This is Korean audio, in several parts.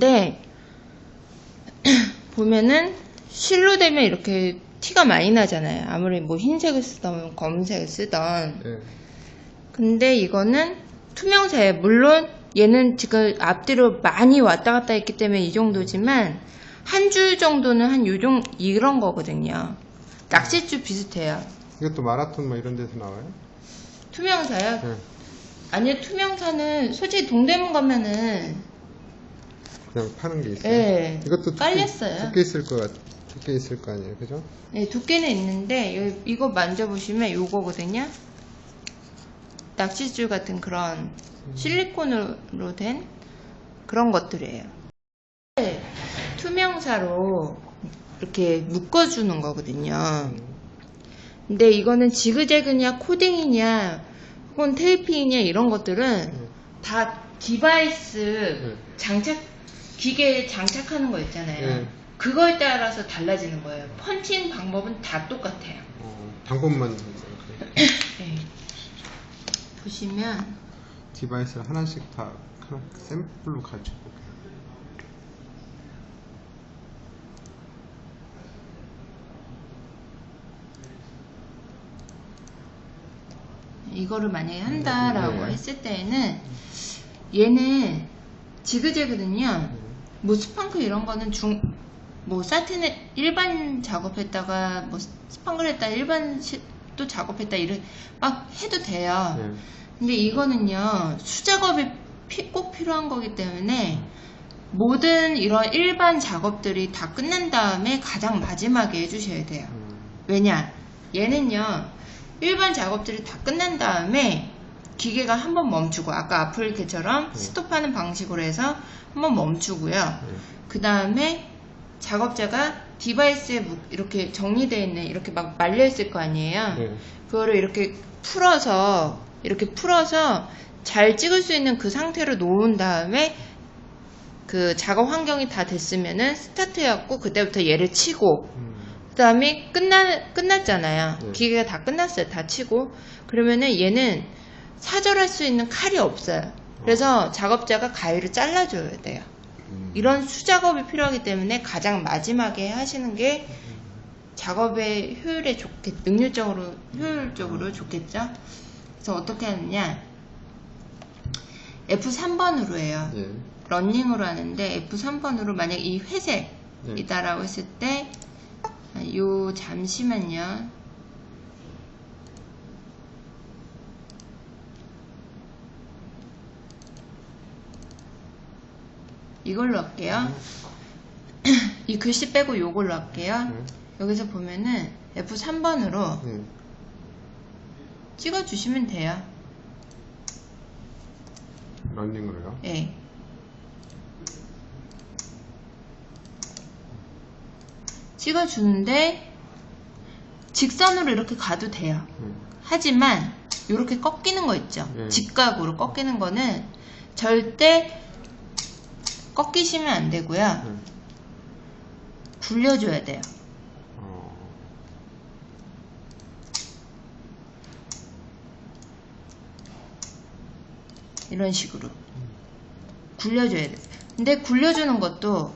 근데 보면은 실로 되면 이렇게 티가 많이 나잖아요. 아무리 뭐 흰색을 쓰던 검은색을 쓰던. 예. 근데 이거는 투명사예요. 물론 얘는 지금 앞뒤로 많이 왔다 갔다 했기 때문에 이 정도지만 한 줄 정도는 한 요정 이런 거거든요. 낚싯줄 비슷해요. 이것도 마라톤 뭐 이런 데서 나와요? 투명사요? 예. 아니요, 투명사는 솔직히 동대문 가면은 그냥 파는 게 있어요. 예, 이것도 두께, 깔렸어요. 두께 있을 거 같, 두께 있을 거 아니에요, 그죠? 네, 두께는 있는데 요- 이거 만져보시면 요거거든요. 낚싯줄 같은 그런 실리콘으로 된 그런 것들이에요. 네, 투명사로 이렇게 묶어주는 거거든요. 근데 이거는 지그재그냐 코딩이냐 혹은 테이핑이냐 이런 것들은 다 디바이스 예. 장착 기계에 장착하는 거 있잖아요. 예. 그거에 따라서 달라지는 거예요. 펀칭 방법은 다 똑같아요. 어, 방법만 네. 보시면 디바이스를 하나씩 다 하나 샘플로 가지고 이거를 만약에 한다라고 네. 했을 때에는 얘는 지그재그는요. 뭐 스판크 이런 거는 중, 뭐 사틴을 일반 작업했다가 뭐 스판크를 했다 일반 시, 또 작업했다 이런 막 해도 돼요. 예. 근데 이거는요 수작업이 피- 꼭 필요한 거기 때문에 모든 이런 일반 작업들이 다 끝난 다음에 가장 마지막에 해주셔야 돼요. 음, 왜냐? 얘는요, 일반 작업들이 다 끝난 다음에 기계가 한 번 멈추고, 아까 아플게처럼 네. 스톱하는 방식으로 해서 한 번 멈추고요. 예. 그 다음에 작업자가 디바이스에 무- 이렇게 정리되어 있는, 이렇게 막 말려 있을 거 아니에요? 예. 그거를 이렇게 풀어서, 이렇게 풀어서 잘 찍을 수 있는 그 상태로 놓은 다음에 그 작업 환경이 다 됐으면은 스타트 해갖고 그때부터 얘를 치고 음, 그 다음에 끝나, 끝났잖아요. 네. 기계가 다 끝났어요. 다 치고. 그러면은 얘는 사절할 수 있는 칼이 없어요. 그래서 작업자가 가위를 잘라줘야 돼요. 음. 이런 수작업이 필요하기 때문에 가장 마지막에 하시는 게 작업의 효율에 좋겠, 능률적으로, 효율적으로 좋겠죠? 그래서 어떻게 하느냐. F3번으로 해요. 예. 런닝으로 하는데 F3번으로 만약 이 네. 회색이다라고 했을 때, 아, 요, 잠시만요. 이걸로 할게요. 이 글씨 빼고 요걸로 할게요. 네. 여기서 보면은 F3번으로 예. 찍어주시면 돼요. 런닝으로요. 예. 찍어주는데 직선으로 이렇게 가도 돼요. 예. 하지만 이렇게 꺾이는 거 있죠. 네. 직각으로 꺾이는 거는 절대 꺾이시면 안 되고요. 예. 굴려줘야 돼요. 어, 이런 식으로 굴려줘야 돼. 근데 굴려주는 것도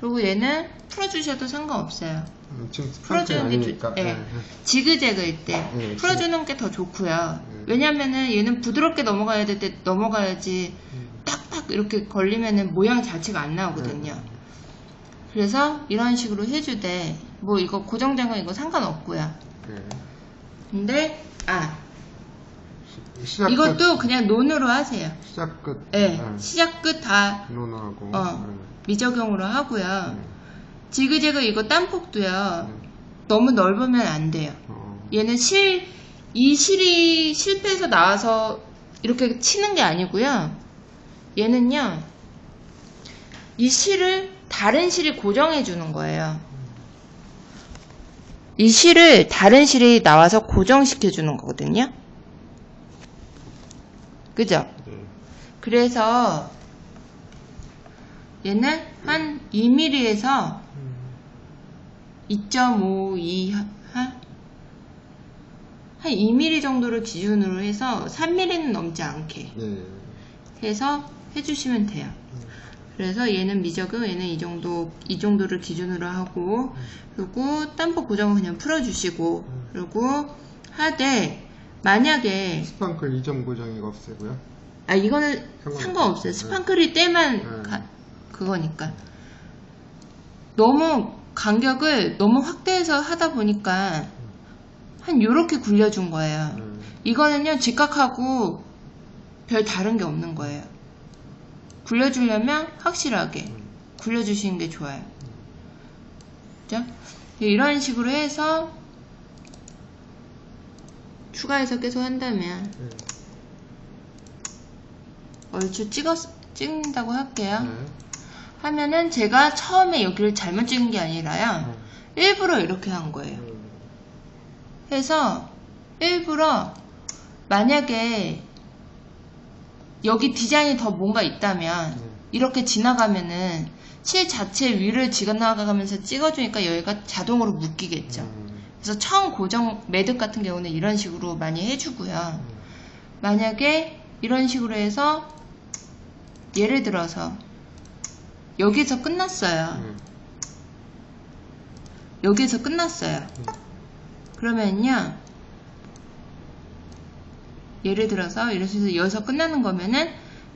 그리고 얘는 풀어주셔도 상관없어요. 음, 지금 풀어주는 게. 좋, 예. 예. 지그재그일 때 예, 풀어주는 게 더 좋고요. 예. 왜냐면은 얘는 부드럽게 넘어가야 될 때 넘어가야지 음. 딱딱 이렇게 걸리면은 모양 자체가 안 나오거든요. 네. 그래서 이런 식으로 해주되 뭐 이거 고정된 거 이거 상관없고요. 예. 근데 아 시- 시작 끝. 이것도 그냥 논으로 하세요. 시작 끝. 예, 예. 시작 끝 다 논하고. 어. 미적용으로 하고요. 예. 지그재그 이거 딴폭도요. 예. 너무 넓으면 안 돼요. 어. 얘는 실, 이 실이 실패해서 나와서 이렇게 치는 게 아니고요. 얘는요, 이 실을 다른 실이 고정해 주는 거예요. 이 실을 다른 실이 나와서 고정시켜 주는 거거든요. 그죠? 예. 그래서 얘는 한 2mm에서 음. 2.52 하? 한 2mm 정도를 기준으로 해서 3mm는 넘지 않게 네. 해서 해주시면 돼요. 그래서 얘는 미적은 얘는 이 정도 이 정도를 기준으로 하고 그리고 땀보 고정은 그냥 풀어주시고 그리고 하되 만약에 스판클 이점 고정이 없애고요. 아 이거는 상관없어요. 상관없어요. 네. 스판클이 때만 네. 가- 그거니까 너무 간격을 너무 확대해서 하다 보니까 한 요렇게 굴려준 거예요. 음. 이거는요 직각하고 별 다른 게 없는 거예요. 굴려주려면 확실하게 음. 굴려주시는 게 좋아요. 그죠? 이런 식으로 해서 추가해서 계속 한다면 네. 얼추 찍었, 찍는다고 할게요. 네. 하면은 제가 처음에 여기를 잘못 찍은 게 아니라요. 일부러 이렇게 한 거예요. 음. 해서 일부러 만약에 여기 디자인이 더 뭔가 있다면 네. 이렇게 지나가면은 실 자체 위를 지나가면서 찍어주니까 여기가 자동으로 묶이겠죠. 음. 그래서 처음 고정 매듭 같은 경우는 이런 식으로 많이 해주고요. 음. 만약에 이런 식으로 해서 예를 들어서 여기서 끝났어요. 음. 여기서 끝났어요. 그러면요. 예를 들어서 이래서 여기서 끝나는 거면은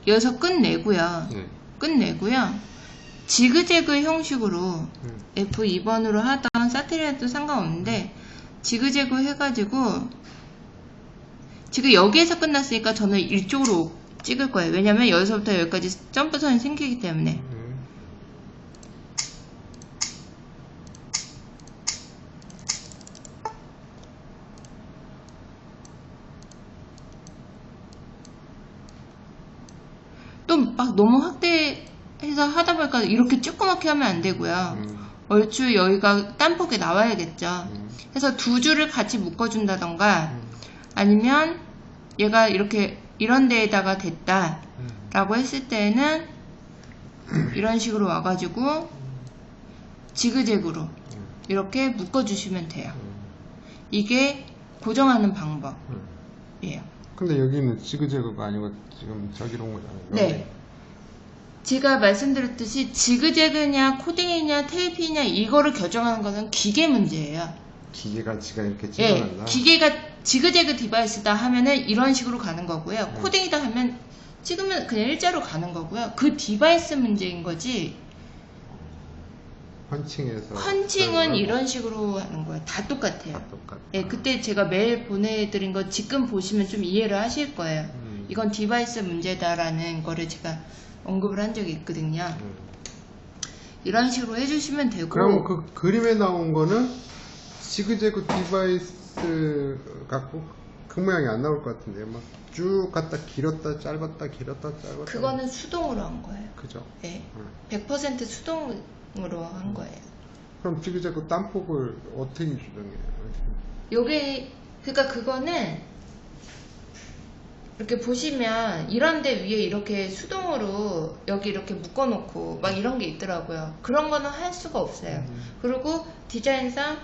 여기서 끝내고요. 네. 끝내고요. 지그재그 형식으로 음. F2번으로 하던 사테리아도 상관없는데 지그재그 해가지고 지금 여기에서 끝났으니까 저는 이쪽으로 찍을 거예요. 왜냐면 여기서부터 여기까지 점프선이 생기기 때문에 음. 또 막 너무 확대해서 하다 보니까 이렇게 조그맣게 하면 안 되고요. 음. 얼추 여기가 딴폭에 나와야겠죠. 음. 그래서 두 줄을 같이 묶어준다던가 음. 아니면 얘가 이렇게 이런 데에다가 됐다 음. 라고 했을 때는 이런 식으로 와가지고 지그재그로 음. 이렇게 묶어주시면 돼요. 음. 이게 고정하는 방법이에요. 음. 근데 여기는 지그재그가 아니고 지금 저기로 온 거잖아요. 네. 제가 말씀드렸듯이 지그재그냐 코딩이냐 테이핑이냐 이거를 결정하는 것은 기계 문제예요. 기계가 지가 이렇게 예, 찍어낸다. 기계가 지그재그 디바이스다 하면은 이런 식으로 가는 거고요. 네. 코딩이다 하면 찍으면 그냥 일자로 가는 거고요. 그 디바이스 문제인 거지. 펀칭해서. 펀칭은 이런 식으로 하는 거예요. 다 똑같아요. 거 똑같아. 예, 그때 제가 메일 보내드린 거 지금 보시면 좀 이해를 하실 거예요. 음. 이건 디바이스 문제다라는 거를 제가 언급을 한 적이 있거든요. 음. 이런 식으로 해주시면 되고. 그럼 그 그림에 나온 거는 지그재그 디바이스 갖고 그 모양이 안 나올 것 같은데요. 막쭉 갔다 길었다 짧았다 길었다 짧았다. 그거는 수동으로 한 거예요. 그죠. 예. 음. 100% 수동 으로 한 거예요. 그럼 지그재그 땀폭을 어떻게 조정해요? 요게 그러니까 그거는 이렇게 보시면 이런 데 위에 이렇게 수동으로 여기 이렇게 묶어놓고 막 이런 게 있더라고요. 그런 거는 할 수가 없어요. 음. 그리고 디자인상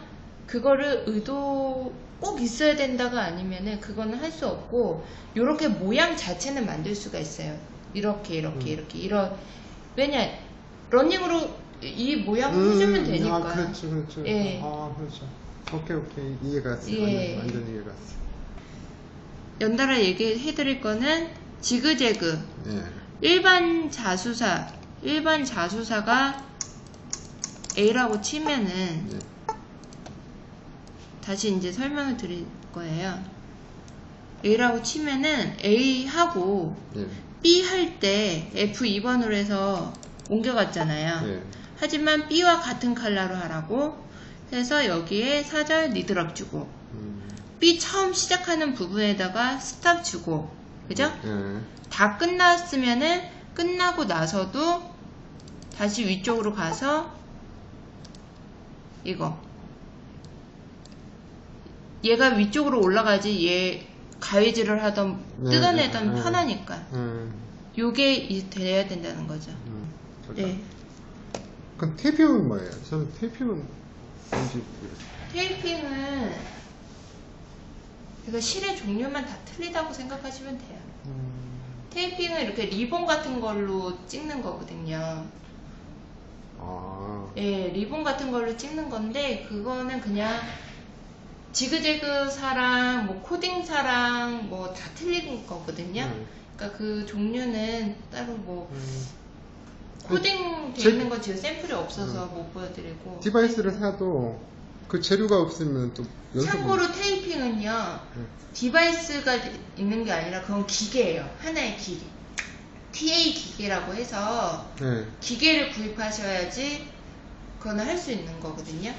그거를 의도 꼭 있어야 된다가 아니면은 그거는 할 수 없고 요렇게 모양 자체는 만들 수가 있어요. 이렇게 이렇게 음. 이렇게 이런 왜냐 러닝으로 이 모양 해주면 되니까. 아, 그렇죠, 그렇죠. 예. 아, 그렇죠. 오케이, 오케이. 이해가 갔어. 예. 완전, 완전 이해가 갔어. 연달아 얘기해 드릴 거는 지그재그 예. 일반 자수사 일반 자수사가 A라고 치면은 예. 다시 이제 설명을 드릴 거예요. A라고 치면은 A하고 예. B 할 때 F2번으로 해서 옮겨갔잖아요. 예. 하지만 B와 같은 컬러로 하라고 해서 여기에 사절 리드락 주고 음. B 처음 시작하는 부분에다가 스탑 주고 그죠? 예. 다 끝났으면은 끝나고 나서도 다시 위쪽으로 가서 이거 얘가 위쪽으로 올라가지 얘 가위질을 하던 네, 뜯어내던 네, 네. 편하니까 음. 요게 이- 돼야 된다는 거죠. 음. 네. 그럼 테이핑은 뭐예요? 저는 테이핑은 뭔지 모르겠어요. 테이핑은 그러니까 실의 종류만 다 틀리다고 생각하시면 돼요. 음, 테이핑은 이렇게 리본 같은 걸로 찍는 거거든요. 아, 예, 리본 같은 걸로 찍는 건데 그거는 그냥 지그재그사랑 뭐 코딩사랑 뭐 다 틀린 거거든요. 네. 그러니까 그 종류는 따로 뭐 음, 코딩 돼 제- 있는 건 지금 샘플이 없어서 못 보여드리고. 디바이스를 사도 그 재료가 없으면 또 참고로 테이핑은요 네. 디바이스가 있는 게 아니라 그건 기계예요. 하나의 기계 TA 기계라고 해서 네. 기계를 구입하셔야지 그거는 할 수 있는 거거든요